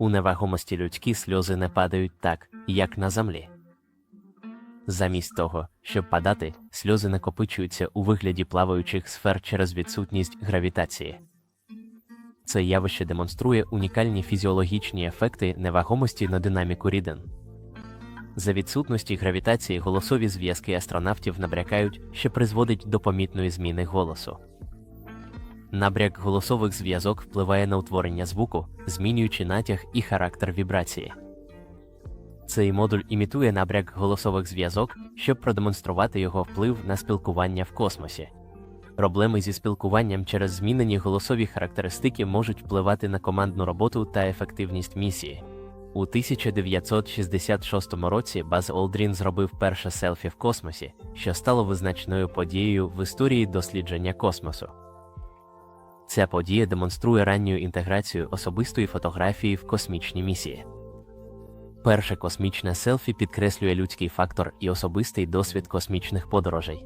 У невагомості людські сльози не падають так, як на землі. Замість того, щоб падати, сльози накопичуються у вигляді плаваючих сфер через відсутність гравітації. Це явище демонструє унікальні фізіологічні ефекти невагомості на динаміку рідин. За відсутності гравітації голосові зв'язки астронавтів набрякають, що призводить до помітної зміни голосу. Набряк голосових зв'язок впливає на утворення звуку, змінюючи натяг і характер вібрації. Цей модуль імітує набряк голосових зв'язок, щоб продемонструвати його вплив на спілкування в космосі. Проблеми зі спілкуванням через змінені голосові характеристики можуть впливати на командну роботу та ефективність місії. У 1966 році Баз Олдрін зробив перше селфі в космосі, що стало визначною подією в історії дослідження космосу. Ця подія демонструє ранню інтеграцію особистої фотографії в космічні місії. Перше космічне селфі підкреслює людський фактор і особистий досвід космічних подорожей.